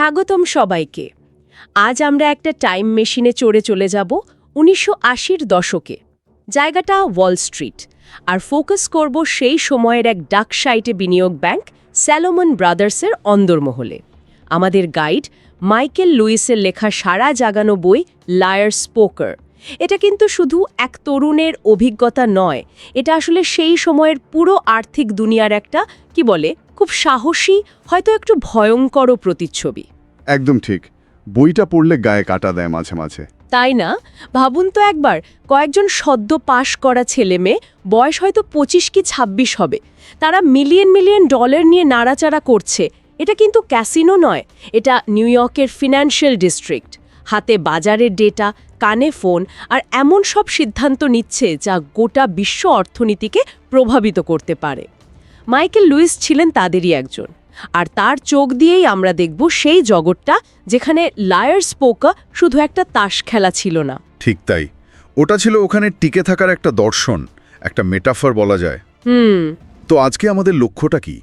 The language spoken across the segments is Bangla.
স্বাগতম সবাইকে। আজ আমরা একটা টাইম মেশিনে চড়ে চলে যাব উনিশশো আশির দশকে। জায়গাটা ওয়াল স্ট্রিট। আর ফোকাস করব সেই সময়ের এক ডাক সাইটে বিনিয়োগ ব্যাংক স্যালোমন ব্রাদার্সের অন্দরমহলে। আমাদের গাইড মাইকেল লুইসের লেখা সারা জাগানো বই লায়ার স্পোকার এটা কিন্তু শুধু এক তরুণের অভিজ্ঞতা নয় এটা আসলে সেই সময়ের পুরো আর্থিক দুনিয়ার একটা কি বলে খুব সাহসী হয়তো একটু ভয়ঙ্করও প্রতিচ্ছবি। একদম ঠিক। বইটা পড়লে গায়ে কাটা দেয় মাঝে মাঝে। তাই না? ভাবুন তো একবার কয়েকজন সদ্য পাশ করা ছেলে মেয়ে বয়স হয়তো পঁচিশ কি ২৬ হবে তারা মিলিয়ন মিলিয়ন ডলার নিয়ে নাড়াচাড়া করছে। এটা কিন্তু ক্যাসিনো নয় এটা নিউ ইয়র্কের ফিনান্সিয়াল ডিস্ট্রিক্ট। হাতে বাজারের ডেটা কানে ফোন আর এমন সব সিদ্ধান্ত নিচ্ছে যা গোটা বিশ্ব অর্থনীতিকে প্রভাবিত করতে পারে। মাইকেল লুইস ছিলেন তাদেরই একজন আর তার চোখ দিয়েই আমরা দেখব সেই জগৎটা যেখানে লায়ার স্পোকা শুধু একটা তাস খেলা ছিল না। ঠিক তাই। ওটা ছিল ওখানে টিকে থাকার একটা দর্শন একটা মেটাফার বলা যায়। হুম। তো আজকে আমাদের লক্ষ্যটা কি?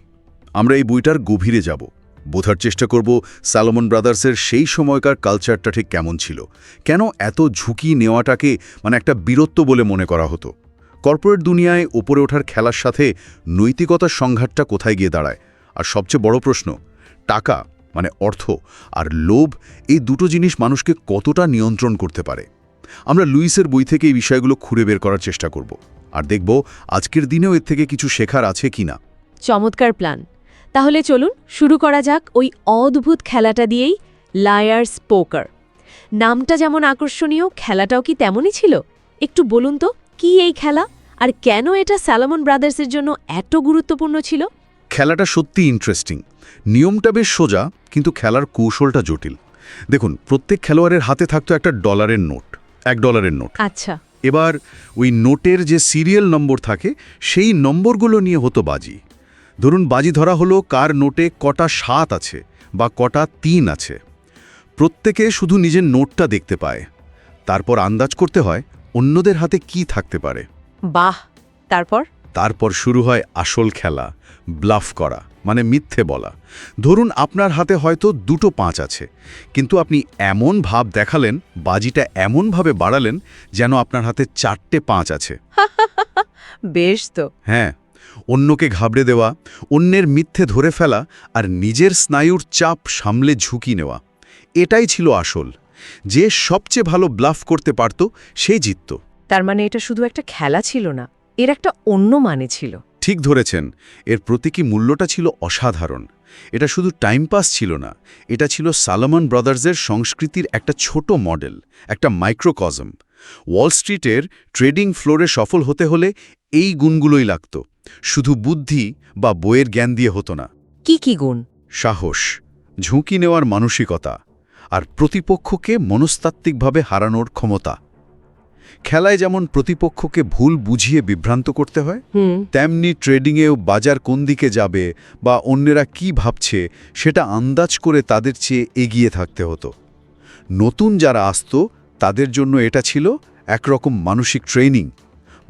আমরা এই বইটার গভীরে যাব। বোঝার চেষ্টা করব স্যালোমন ব্রাদার্সের সেই সময়কার কালচারটা ঠিক কেমন ছিল। কেন এত ঝুঁকি নেওয়াটাকে মানে একটা বীরত্ব বলে মনে করা হতো? কর্পোরেট দুনিয়ায় ওপরে ওঠার খেলার সাথে নৈতিকতার সংঘাতটা কোথায় গিয়ে দাঁড়ায়? আর সবচেয়ে বড় প্রশ্ন, টাকা মানে অর্থ আর লোভ, এই দুটো জিনিস মানুষকে কতটা নিয়ন্ত্রণ করতে পারে? আমরা লুইসের বই থেকে এই বিষয়গুলো খুঁড়ে বের করার চেষ্টা করব। আর দেখব আজকের দিনেও এর থেকে কিছু শেখার আছে কিনা। চমৎকার প্ল্যান। তাহলে চলুন শুরু করা যাক ওই অদ্ভুত খেলাটা দিয়েই লায়ার্স পোকার। নামটা যেমন আকর্ষণীয় খেলাটাও কি তেমনই ছিল? একটু বলুন তো কি এই খেলা? আর কেন এটা স্যালামন ব্রাদার্সের জন্য এত গুরুত্বপূর্ণ ছিল? খেলাটা সত্যি ইন্টারেস্টিং নিয়মটা বেশ সোজা কিন্তু খেলার কৌশলটা জটিল। দেখুন প্রত্যেক খেলোয়াড়ের হাতে থাকতো একটা ডলারের নোট এক ডলারের নোট। আচ্ছা। এবার ওই নোটের যে সিরিয়াল নম্বর থাকে সেই নম্বরগুলো নিয়ে হতো বাজি। ধরুন বাজি ধরা হলো কার নোটে কটা সাত আছে বা কটা তিন আছে। প্রত্যেকে শুধু নিজের নোটটা দেখতে পায়। তারপর আন্দাজ করতে হয় অন্যদের হাতে কি থাকতে পারে। বাহ তারপর? তারপর শুরু হয় আসল খেলা ব্লাফ করা মানে মিথ্যে বলা। ধরুন আপনার হাতে হয়তো দুটো পাঁচ আছে কিন্তু আপনি এমন ভাব দেখালেন বাজিটা এমনভাবে বাড়ালেন যেন আপনার হাতে চারটে পাঁচ আছে। বেশ তো। হ্যাঁ অন্যকে ঘাবড়ে দেওয়া অন্যের মিথ্যে ধরে ফেলা আর নিজের স্নায়ুর চাপ সামলে ঝুঁকি নেওয়া। এটাই ছিল আসল। যে সবচেয়ে ভালো ব্লাফ করতে পারত সে জিতত। তার মানে এটা শুধু একটা খেলা ছিল না এর একটা অন্য মানে ছিল। ঠিক ধরেছেন এর প্রতীকী মূল্যটা ছিল অসাধারণ। এটা শুধু টাইম পাস ছিল না এটা ছিল সালমন ব্রাদার্সের সংস্কৃতির একটা ছোট মডেল একটা মাইক্রোকজম ওয়াল স্ট্রিটের ট্রেডিং ফ্লোরে সফল হতে হলে এই গুণগুলোই লাগত শুধু বুদ্ধি বা বইয়ের জ্ঞান দিয়ে হতো না। কি কি গুণ? সাহস ঝুঁকি নেওয়ার মানসিকতা আর প্রতিপক্ষকে মনস্তাত্ত্বিকভাবে হারানোর ক্ষমতা। খেলায় যেমন প্রতিপক্ষকে ভুল বুঝিয়ে বিভ্রান্ত করতে হয় তেমনি ট্রেডিংয়েও বাজার কোন দিকে যাবে বা অন্যেরা কি ভাবছে সেটা আন্দাজ করে তাদের চেয়ে এগিয়ে থাকতে হতো। নতুন যারা আসত তাদের জন্য এটা ছিল একরকম মানসিক ট্রেনিং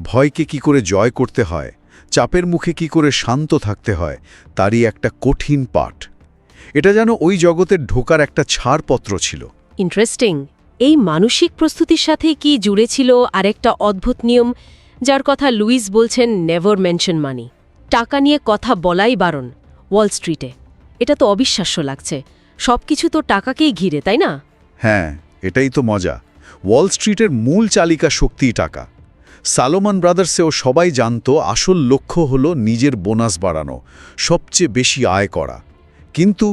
ভয়কে কি করে জয় করতে হয় চাপের মুখে কি করে শান্ত থাকতে হয় তারই একটা কঠিন পাঠ। এটা যেন ওই জগতের ঢোকার একটা ছাড়পত্র ছিল। ইন্টারেস্টিং এই মানসিক প্রস্তুতির সাথে কি জুড়ে ছিল আরেকটা অদ্ভুত নিয়ম, যার কথা লুইস বলছেন নেভার মেনশন মানি টাকা নিয়ে কথা বলাই বারণ ওয়াল স্ট্রিটে এটা তো অবিশ্বাস্য লাগছে। সবকিছু তো টাকাকেই ঘিরে, তাই না? হ্যাঁ এটাই তো মজা। ওয়াল স্ট্রিটের মূল চালিকা শক্তিই টাকা। সালোমান ব্রাদার্সেও সবাই জানত আসল লক্ষ্য হল নিজের বোনাস বাড়ানো, সবচেয়ে বেশি আয় করা। কিন্তু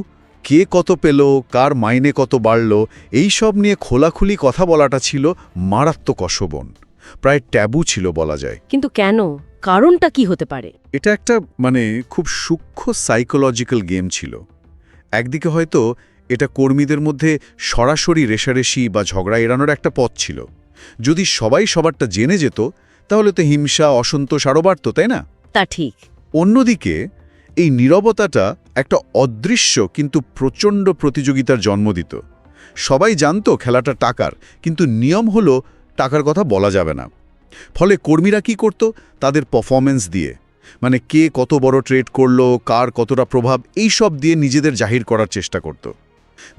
কে কত পেল কার মাইনে কত বাড়ল এই সব নিয়ে খোলাখুলি কথা বলাটা ছিল মারাত্মক অশোভন। প্রায় ট্যাবু ছিল বলা যায়। কিন্তু কেন? কারণটা কি হতে পারে? এটা একটা মানে খুব সূক্ষ্ম সাইকোলজিক্যাল গেম ছিল। একদিকে হয়তো এটা কর্মীদের মধ্যে সরাসরি রেশারেশি বা ঝগড়া এড়ানোর একটা পথ ছিল। যদি সবাই সবারটা জেনে যেত তাহলে তো হিংসা অসন্তোষ আরও বাড়ত তাই না? তা ঠিক। অন্যদিকে এই নীরবতাটা একটা অদৃশ্য কিন্তু প্রচণ্ড প্রতিযোগিতার জন্ম দিত। সবাই জানতো খেলাটা টাকার, কিন্তু নিয়ম হলো টাকার কথা বলা যাবে না। ফলে কর্মীরা কি করত? তাদের পারফরমেন্স দিয়ে। মানে কে কত বড় ট্রেড করল, কার কতটা প্রভাব, এই সব দিয়ে নিজেদের জাহির করার চেষ্টা করত।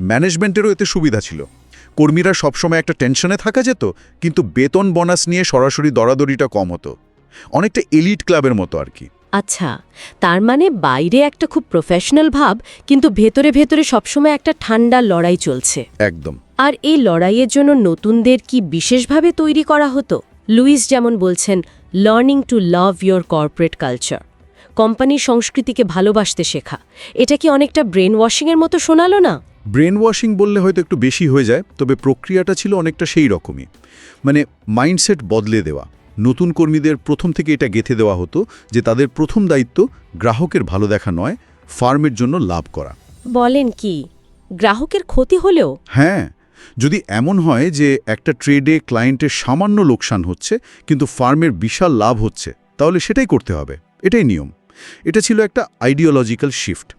ম্যানেজমেন্টেরও এতে সুবিধা ছিল। কর্মীরা সবসময় একটা টেনশনে থাকা যেত, কিন্তু বেতন বোনাস নিয়ে সরাসরি দরাদরিটা কম হতো। অনেকটা এলিট ক্লাবের মতো আর কি। আচ্ছা তার মানে বাইরে একটা খুব প্রফেশনাল ভাব কিন্তু ভেতরে ভেতরে সবসময় একটা ঠান্ডা লড়াই চলছে। একদম। আর এই লড়াইয়ের জন্য নতুনদের কি বিশেষভাবে তৈরি করা হতো? লুইস যেমন বলছেন learning to love your corporate culture কোম্পানির সংস্কৃতিকে ভালোবাসতে শেখা। এটা কি অনেকটা ব্রেন ওয়াশিংয়ের মতো শোনালো না? ব্রেন ওয়াশিং বললে হয়তো একটু বেশি হয়ে যায় তবে প্রক্রিয়াটা ছিল অনেকটা সেই রকমই। মানে মাইন্ডসেট বদলে দেওয়া। নতুন কর্মীদের প্রথম থেকে এটা গেথে দেওয়া হতো যে তাদের প্রথম দায়িত্ব গ্রাহকের ভালো দেখা নয় ফার্মের জন্য লাভ করা। বলেন কি গ্রাহকের ক্ষতি হলেও? হ্যাঁ যদি এমন হয় যে একটা ট্রেডে ক্লায়েন্টের সামান্য লোকসান হচ্ছে কিন্তু ফার্মের বিশাল লাভ হচ্ছে তাহলে সেটাই করতে হবে এটাই নিয়ম। এটা ছিল একটা আইডিওলজিক্যাল শিফট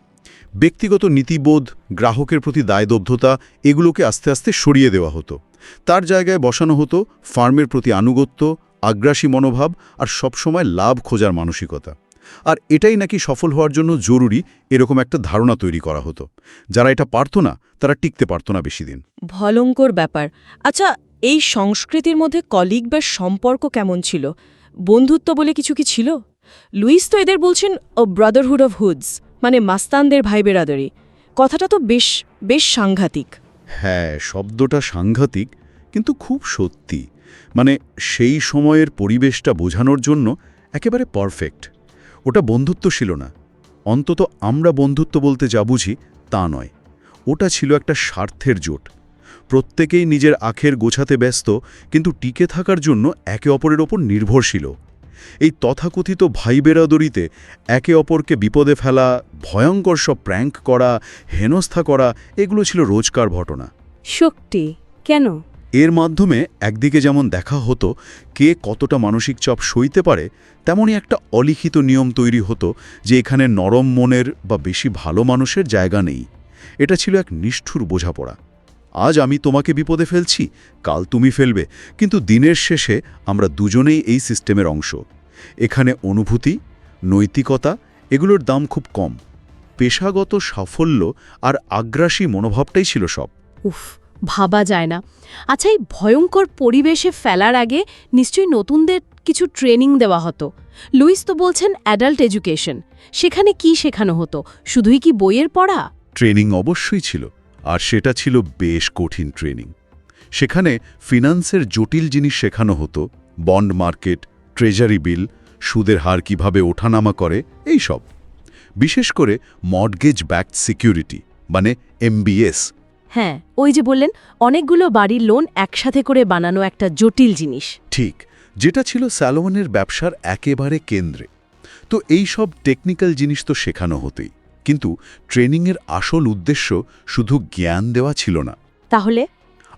ব্যক্তিগত নীতিবোধ গ্রাহকের প্রতি দায়বদ্ধতা এগুলোকে আস্তে আস্তে সরিয়ে দেওয়া হতো। তার জায়গায় বসানো হতো ফার্মের প্রতি আনুগত্য আগ্রাসী মনোভাব আর সবসময় লাভ খোঁজার মানসিকতা। আর এটাই নাকি সফল হওয়ার জন্য জরুরি এরকম একটা ধারণা তৈরি করা হতো। যারা এটা পারত না তারা টিকতে পারত না বেশি দিন। ভয়ঙ্কর ব্যাপার। আচ্ছা এই সংস্কৃতির মধ্যে কলিগ বা সম্পর্ক কেমন ছিল? বন্ধুত্ব বলে কিছু কি ছিল? লুইস তো এদের বলছেন ও ব্রাদারহুড অফ হুডস মানে মাস্তানদের ভাই বেরাদারি কথাটা তো বেশ বেশ সাংঘাতিক। হ্যাঁ শব্দটা সাংঘাতিক কিন্তু খুব সত্যি। মানে সেই সময়ের পরিবেশটা বোঝানোর জন্য একেবারে পারফেক্ট ওটা বন্ধুত্ব ছিল না। অন্তত আমরা বন্ধুত্ব বলতে যা বুঝি তা নয়। ওটা ছিল একটা স্বার্থের জোট। প্রত্যেকেই নিজের আখের গোছাতে ব্যস্ত, কিন্তু টিকে থাকার জন্য একে অপরের ওপর নির্ভরশীল। এই তথাকথিত ভাই বেরাদরিতে একে অপরকে বিপদে ফেলা, ভয়ঙ্কর সব প্র্যাঙ্ক করা, হেনস্থা করা, এগুলো ছিল রোজকার ঘটনা। শক্তি। কেন? এর মাধ্যমে একদিকে যেমন দেখা হতো কে কতটা মানসিক চাপ সইতে পারে, তেমনই একটা অলিখিত নিয়ম তৈরি হতো যে এখানে নরম মনের বা বেশি ভালো মানুষের জায়গা নেই। এটা ছিল এক নিষ্ঠুর বোঝাপড়া। আজ আমি তোমাকে বিপদে ফেলছি, কাল তুমি ফেলবে, কিন্তু দিনের শেষে আমরা দুজনেই এই সিস্টেমের অংশ। এখানে অনুভূতি, নৈতিকতা এগুলোর দাম খুব কম। পেশাগত সাফল্য আর আগ্রাসী মনোভাবটাই ছিল সব। উফ ভাবা যায় না। আচ্ছা এই ভয়ঙ্কর পরিবেশে ফেলার আগে নিশ্চয়ই নতুনদের কিছু ট্রেনিং দেওয়া হতো। লুইস তো বলছেন অ্যাডাল্ট এডুকেশন সেখানে কি শেখানো হতো? শুধুই কি বইয়ের পড়া? ট্রেনিং অবশ্যই ছিল, আর সেটা ছিল বেশ কঠিন ট্রেনিং সেখানে ফিনান্সের জটিল জিনিস শেখানো হতো বন্ড মার্কেট ট্রেজারি বিল সুদের হার কীভাবে ওঠানামা করে এই সব বিশেষ করে মর্গেজ ব্যাকড সিকিউরিটি মানে এমবিএস হ্যাঁ ওই যে বললেন অনেকগুলো বাড়ির লোন একসাথে করে বানানো একটা জটিল জিনিস। ঠিক যেটা ছিল স্যালোমনের ব্যবসার একেবারে কেন্দ্রে। তো এই সব টেকনিক্যাল জিনিস তো শেখানো হতেই। কিন্তু ট্রেনিংয়ের আসল উদ্দেশ্য শুধু জ্ঞান দেওয়া ছিল না। তাহলে?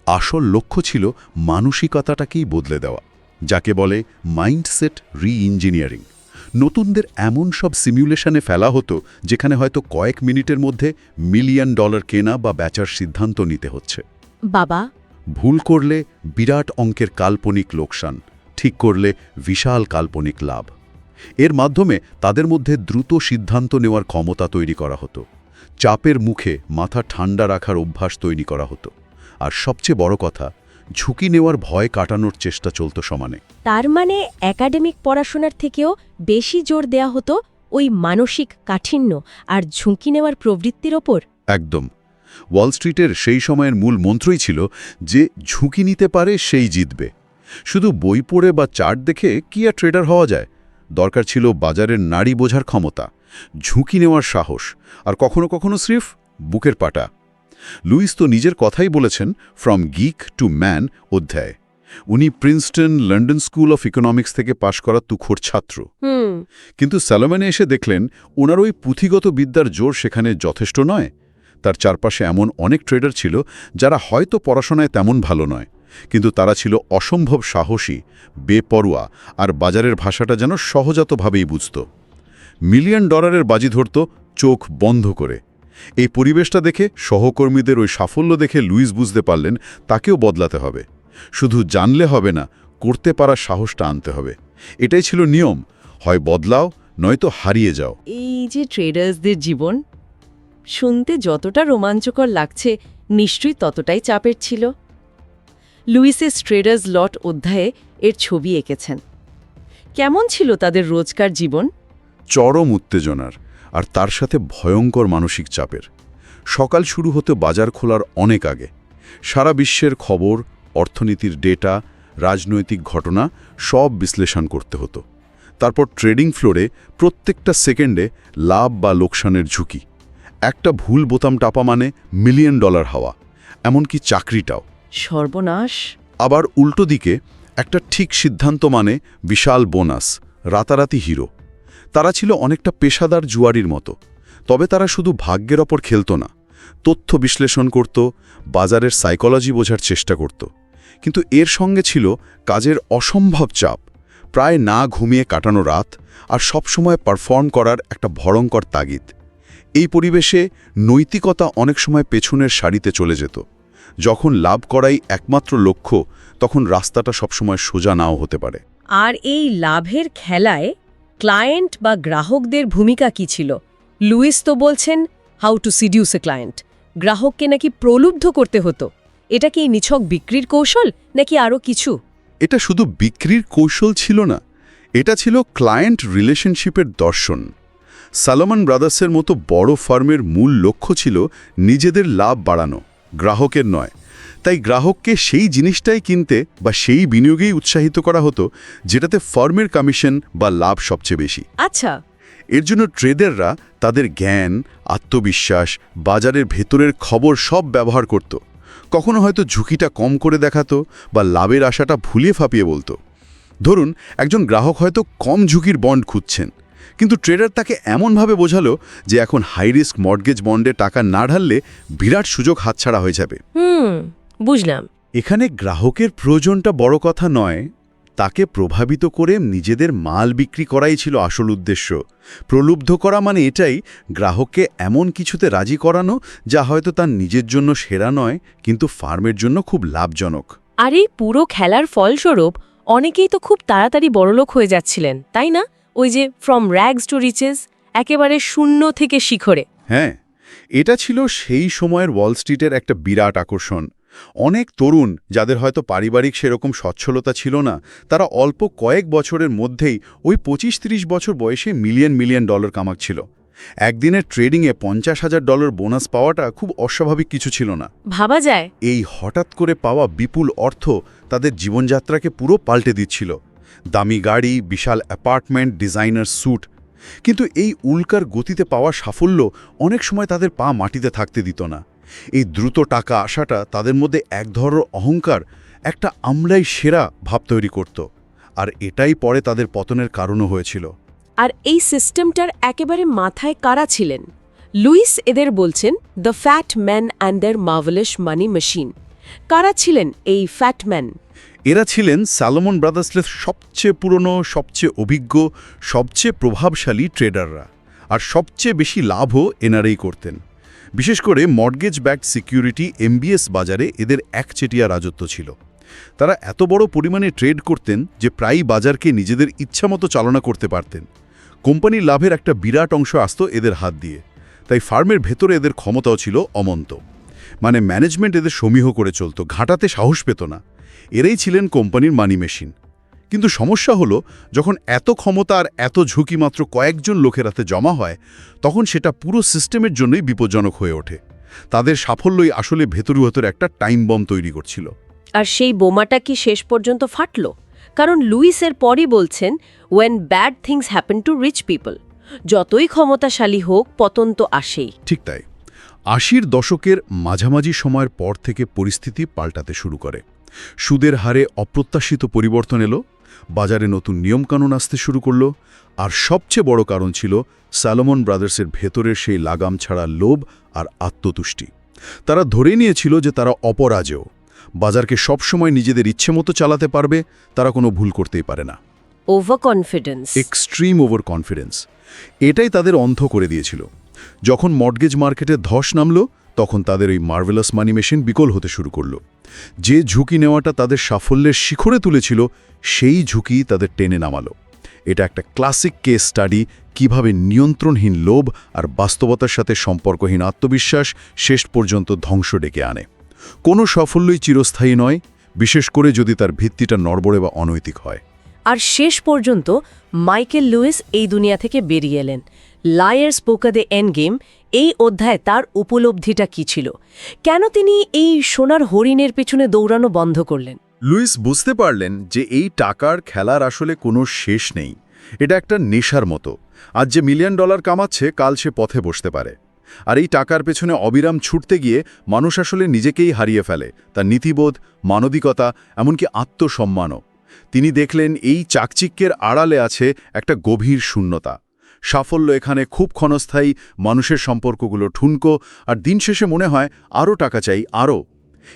আসল লক্ষ্য ছিল মানসিকতাটাকেই বদলে দেওয়া যাকে বলে মাইন্ডসেট রি ইঞ্জিনিয়ারিং নতুনদের এমন সব সিমুলেশনে ফেলা হতো যেখানে হয়তো কয়েক মিনিটের মধ্যে মিলিয়ন ডলার কেনা বা বেচার সিদ্ধান্ত নিতে হচ্ছে। বাবা। ভুল করলে বিরাট অঙ্কের কাল্পনিক লোকসান ঠিক করলে বিশাল কাল্পনিক লাভ। এর মাধ্যমে তাদের মধ্যে দ্রুত সিদ্ধান্ত নেওয়ার ক্ষমতা তৈরি করা হতো। চাপের মুখে মাথা ঠান্ডা রাখার অভ্যাস তৈরি করা হতো। আর সবচেয়ে বড় কথা ঝুঁকি নেওয়ার ভয় কাটানোর চেষ্টা চলত সমানে। তার মানে একাডেমিক পড়াশোনার থেকেও বেশি জোর দেয়া হতো ওই মানসিক কাঠিন্য আর ঝুঁকি নেওয়ার প্রবৃত্তির ওপর? একদম। ওয়াল স্ট্রিটের সেই সময়ের মূল মন্ত্রই ছিল যে ঝুঁকি নিতে পারে সেই জিতবে। শুধু বই পড়ে বা চার্ট দেখে কি আর ট্রেডার হওয়া যায়? দরকার ছিল বাজারের নাড়ি বোঝার ক্ষমতা ঝুঁকি নেওয়ার সাহস আর কখনো কখনো স্রিফ বুকের পাটা। লুইস তো নিজের কথাই বলেছেন ফ্রম গিক টু ম্যান অধ্যায়। উনি Princeton London School of Economics থেকে পাশ করা তুখোর ছাত্র। কিন্তু স্যালোমেনে এসে দেখলেন ওনার ওই পুঁথিগত বিদ্যার জোর সেখানে যথেষ্ট নয়। তার চারপাশে এমন অনেক ট্রেডার ছিল যারা হয়তো পড়াশোনায় তেমন ভালো নয়। কিন্তু তারা ছিল অসম্ভব সাহসী বেপরোয়া আর বাজারের ভাষাটা যেন সহজাতভাবেই বুঝত। মিলিয়ন ডলারের বাজি ধরত চোখ বন্ধ করে। এই পরিবেশটা দেখে সহকর্মীদের ওই সাফল্য দেখে লুইস বুঝতে পারলেন তাকেও বদলাতে হবে। শুধু জানলে হবে না করতে পারার সাহসটা আনতে হবে। এটাই ছিল নিয়ম হয় বদলাও নয়তো হারিয়ে যাও। এই যে ট্রেডার্সদের জীবন শুনতে যতটা রোমাঞ্চকর লাগছে নিশ্চয়ই ততটাই চাপের ছিল। লুইসের ট্রেডার্স লট অধ্যায়ে এর ছবি এঁকেছেন। কেমন ছিল তাদের রোজকার জীবন? চরম উত্তেজনার। আর তার সাথে ভয়ঙ্কর মানসিক চাপের। সকাল শুরু হতে বাজার খোলার অনেক আগে। সারা বিশ্বের খবর অর্থনীতির ডেটা রাজনৈতিক ঘটনা সব বিশ্লেষণ করতে হতো। তারপর ট্রেডিং ফ্লোরে প্রত্যেকটা সেকেন্ডে লাভ বা লোকসানের ঝুঁকি। একটা ভুল বোতাম টাপা মানে মিলিয়ন ডলার হাওয়া এমনকি চাকরিটাও। সর্বনাশ। আবার উল্টো দিকে একটা ঠিক সিদ্ধান্ত মানে বিশাল বোনাস রাতারাতি হিরো। তারা ছিল অনেকটা পেশাদার জুয়ারির মতো, তবে তারা শুধু ভাগ্যের ওপর খেলত না, তথ্য বিশ্লেষণ করত, বাজারের সাইকোলজি বোঝার চেষ্টা করত। কিন্তু এর সঙ্গে ছিল কাজের অসম্ভব চাপ, প্রায় না ঘুমিয়ে কাটানো রাত আর সবসময় পারফর্ম করার একটা ভয়ঙ্কর তাগিদ। এই পরিবেশে নৈতিকতা অনেক সময় পেছনের সারিতে চলে যেত, যখন লাভ করাই একমাত্র লক্ষ্য, তখন রাস্তাটা সবসময় সোজা নাও হতে পারে। আর এই লাভের খেলায় ক্লায়েন্ট বা গ্রাহকদের ভূমিকা কি ছিল? লুইস তো বলছেন how to seduce a client গ্রাহককে নাকি প্রলুব্ধ করতে হতো? এটা কি নিছক বিক্রির কৌশল, নাকি আরও কিছু? এটা শুধু বিক্রির কৌশল ছিল না, এটা ছিল ক্লায়েন্ট রিলেশনশিপের দর্শন। সালোমন ব্রাদার্সের মতো বড় ফার্মের মূল লক্ষ্য ছিল নিজেদের লাভ বাড়ানো, গ্রাহকের নয়। তাই গ্রাহককে সেই জিনিসটাই কিনতে বা সেই বিনিয়োগেই উৎসাহিত করা হতো যেটাতে ফার্মের কমিশন বা লাভ সবচেয়ে বেশি। আচ্ছা। এর জন্য ট্রেডাররা তাদের জ্ঞান আত্মবিশ্বাস বাজারের ভেতরের খবর সব ব্যবহার করত। কখনো হয়তো ঝুঁকিটা কম করে দেখাতো বা লাভের আশাটা ভুলিয়ে ফাঁপিয়ে বলতো। ধরুন একজন গ্রাহক হয়তো কম ঝুঁকির বন্ড খুঁজছেন কিন্তু ট্রেডার তাকে এমনভাবে বোঝালো যে এখন হাই রিস্ক মর্টগেজ বন্ডে টাকা না ঢাললে বিরাট সুযোগ হাতছাড়া হয়ে যাবে। বুঝলাম। এখানে গ্রাহকের প্রয়োজনটা বড় কথা নয় তাকে প্রভাবিত করে নিজেদের মাল বিক্রি করাই ছিল আসল উদ্দেশ্য। প্রলুব্ধ করা মানে এটাই গ্রাহককে এমন কিছুতে রাজি করানো যা হয়তো তার নিজের জন্য সেরা নয় কিন্তু ফার্মের জন্য খুব লাভজনক। আর এই পুরো খেলার ফলস্বরূপ অনেকেই তো খুব তাড়াতাড়ি বড়লোক হয়ে যাচ্ছিলেন তাই না? ওই যে ফ্রম র্যাগস টু রিচেস একেবারে শূন্য থেকে শিখরে। হ্যাঁ এটা ছিল সেই সময়ের ওয়াল স্ট্রিটের একটা বিরাট আকর্ষণ। অনেক তরুণ যাদের হয়তো পারিবারিক সেরকম সচ্ছলতা ছিল না তারা অল্প কয়েক বছরের মধ্যেই ওই পঁচিশ ত্রিশ বছর বয়সে মিলিয়ন মিলিয়ন ডলার কামাচ্ছিল একদিনের ট্রেডিংয়ে পঞ্চাশ হাজার ডলার বোনাস পাওয়াটা খুব অস্বাভাবিক কিছু ছিল না। ভাবা যায়। এই হঠাৎ করে পাওয়া বিপুল অর্থ তাদের জীবনযাত্রাকে পুরো পাল্টে দিচ্ছিল। দামি গাড়ি বিশাল অ্যাপার্টমেন্ট ডিজাইনার স্যুট। কিন্তু এই উল্কার গতিতে পাওয়া সাফল্য অনেক সময় তাদের পা মাটিতে থাকতে দিত না। এই দ্রুত টাকা আসাটা তাদের মধ্যে এক ধরনের অহংকার একটা আমরাই সেরা ভাব তৈরি করত। আর এটাই পরে তাদের পতনের কারণও হয়েছিল। আর এই সিস্টেমটার একেবারে মাথায় কারা ছিলেন? লুইস এদের বলছেন the fat man and their marvellous money machine কারা ছিলেন এই ফ্যাট ম্যান এরা ছিলেন স্যালোমন ব্রাদার্সের সবচেয়ে পুরনো সবচেয়ে অভিজ্ঞ সবচেয়ে প্রভাবশালী ট্রেডাররা আর সবচেয়ে বেশি লাভও এনারাই করতেন। বিশেষ করে মর্গেজ ব্যাকড সিকিউরিটি এমবিএস বাজারে এদের একচেটিয়া রাজত্ব ছিল। তারা এত বড় পরিমাণে ট্রেড করতেন যে প্রায়ই বাজারকে নিজেদের ইচ্ছামতো চালনা করতে পারতেন। কোম্পানির লাভের একটা বিরাট অংশ আসত এদের হাত দিয়ে। তাই ফার্মের ভেতরে এদের ক্ষমতাও ছিল অমন্ত। মানে ম্যানেজমেন্ট এদের সমীহ করে চলত, ঘাটাতে সাহস পেত না। এরাই ছিলেন কোম্পানির মানি মেশিন কিন্তু সমস্যা হলো যখন এত ক্ষমতা আর এত ঝুঁকি মাত্র কয়েকজন লোকের হাতে জমা হয় তখন সেটা পুরো সিস্টেমের জন্যই বিপজ্জনক হয়ে ওঠে। তাদের সাফল্যই আসলে ভেতরু ভেতর একটা টাইম বম তৈরি করছিল। আর সেই বোমাটা কি শেষ পর্যন্ত ফাটল? কারণ লুইসের পরই বলছেন when bad things happen to rich people যতই ক্ষমতাশালী হোক পতন তো আসেই। ঠিক তাই। আশির দশকের মাঝামাঝি সময়ের পর থেকে পরিস্থিতি পাল্টাতে শুরু করে। সুদের হারে অপ্রত্যাশিত পরিবর্তন এলো বাজারে নতুন নিয়মকানুন আসতে শুরু করল আর সবচেয়ে বড় কারণ ছিল স্যালোমন ব্রাদার্সের ভেতরের সেই লাগাম ছাড়া লোভ আর আত্মতুষ্টি। তারা ধরে নিয়েছিল যে তারা অপরাজেয়। বাজারকে সবসময় নিজেদের ইচ্ছে মতো চালাতে পারবে তারা কোনো ভুল করতেই পারে না। Over confidence extreme over confidence এটাই তাদের অন্ধ করে দিয়েছিল। যখন মর্টগেজ মার্কেটে ধস নামল তখন তাদের ওই মার্ভেলাস মানি মেশিন বিকল হতে শুরু করল। যে ঝুঁকি নেওয়াটা তাদের সাফল্যের শিখরে তুলেছিল, সেই ঝুঁকি তাদের টেনে নামালো। এটা একটা ক্লাসিক কেস স্টাডি, কীভাবে নিয়ন্ত্রণহীন লোভ আর বাস্তবতার সাথে সম্পর্কহীন আত্মবিশ্বাস শেষ পর্যন্ত ধ্বংস ডেকে আনে। কোনো সাফল্যই চিরস্থায়ী নয়, বিশেষ করে যদি তার ভিত্তিটা নড়বড়ে বা অনৈতিক হয়। আর শেষ পর্যন্ত মাইকেল লুইস এই দুনিয়া থেকে বেরিয়ে এলেন। লায়ার স্পোকা দ্য এন্ড গেম এই অধ্যায়ে তার উপলব্ধিটা কি ছিল? কেন তিনি এই সোনার হরিণের পেছনে দৌড়ানো বন্ধ করলেন? লুইস বুঝতে পারলেন যে এই টাকার খেলার আসলে কোনো শেষ নেই। এটা একটা নেশার মতো। আজ যে মিলিয়ন ডলার কামাচ্ছে, কাল সে পথে বসতে পারে। আর এই টাকার পেছনে অবিরাম ছুটতে গিয়ে মানুষ আসলে নিজেকেই হারিয়ে ফেলে। তার নীতিবোধ, মানবিকতা, এমনকি আত্মসম্মানও। তিনি দেখলেন এই চাকচিক্যের আড়ালে আছে একটা গভীর শূন্যতা। সাফল্য এখানে খুব ক্ষণস্থায়ী, মানুষের সম্পর্কগুলো ঠুনকো, আর দিন শেষে মনে হয় আরও টাকা চাই, আরও।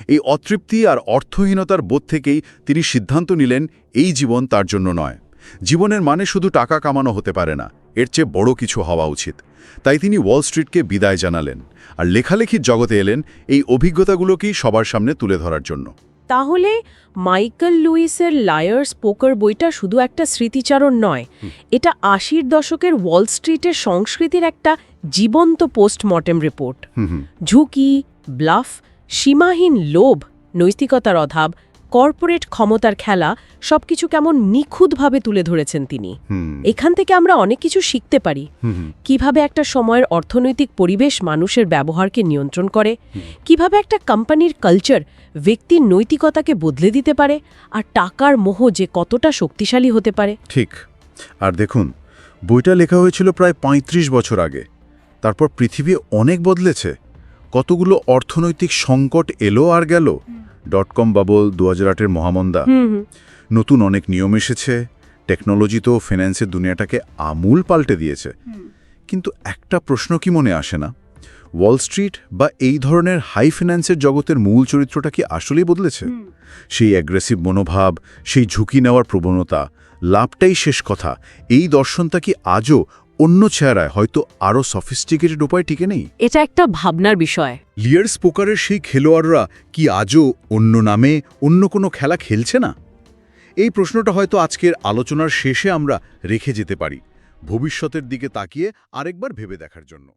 এই অতৃপ্তি আর অর্থহীনতার বোধ থেকেই তিনি সিদ্ধান্ত নিলেন, এই জীবন তার জন্য নয়। জীবনের মানে শুধু টাকা কামানো হতে পারে না, এর চেয়ে বড় কিছু হওয়া উচিত। তাই তিনি ওয়াল স্ট্রিটকে বিদায় জানালেন, আর লেখালেখির জগতে এলেন এই অভিজ্ঞতাগুলোকেই সবার সামনে তুলে ধরার জন্য। তাহলে মাইকেল লুইসের লায়ার্স পোকার বইটা শুধু একটা স্মৃতিচারণ নয় এটা আশির দশকের ওয়াল স্ট্রিটের সংস্কৃতির একটা জীবন্ত পোস্টমর্টেম রিপোর্ট। ঝুঁকি ব্লাফ সীমাহীন লোভ নৈতিকতার অভাব কর্পোরেট ক্ষমতার খেলা সবকিছু কেমন নিখুঁতভাবে তুলে ধরেছেন তিনি। হুম। এখান থেকে আমরা অনেক কিছু শিখতে পারি। কীভাবে একটা সময়ের অর্থনৈতিক পরিবেশ মানুষের ব্যবহারকে নিয়ন্ত্রণ করে কীভাবে একটা কোম্পানির কালচার ব্যক্তির নৈতিকতাকে বদলে দিতে পারে আর টাকার মোহ যে কতটা শক্তিশালী হতে পারে। ঠিক। আর দেখুন বইটা লেখা হয়েছিল প্রায় ৩৫ বছর আগে। তারপর পৃথিবী অনেক বদলেছে। কতগুলো অর্থনৈতিক সংকট এলো আর গেল। ডট কম বাবল দু হাজার আটের মহামন্দা। হুম হুম। নতুন অনেক নিয়ম এসেছে টেকনোলজি তো ফিন্যান্সের দুনিয়াটাকে আমূল পাল্টে দিয়েছে। কিন্তু একটা প্রশ্ন কি মনে আসে না? ওয়াল স্ট্রিট বা এই ধরনের হাই ফিন্যান্সের জগতের মূল চরিত্রটা কি আসলেই বদলেছে? সেই অ্যাগ্রেসিভ মনোভাব সেই ঝুঁকি নেওয়ার প্রবণতা লাভটাই শেষ কথা। এই দর্শনটা কি আজও অন্য চেহারায় হয়তো আরও সফিস্টিকেটেড উপায় টিকে নেই? এটা একটা ভাবনার বিষয়। লিয়ার স্পোকারের সেই খেলোয়াড়রা কি আজও অন্য নামে অন্য কোনো খেলা খেলছে না? এই প্রশ্নটা হয়তো আজকের আলোচনার শেষে আমরা রেখে যেতে পারি ভবিষ্যতের দিকে তাকিয়ে আরেকবার ভেবে দেখার জন্য।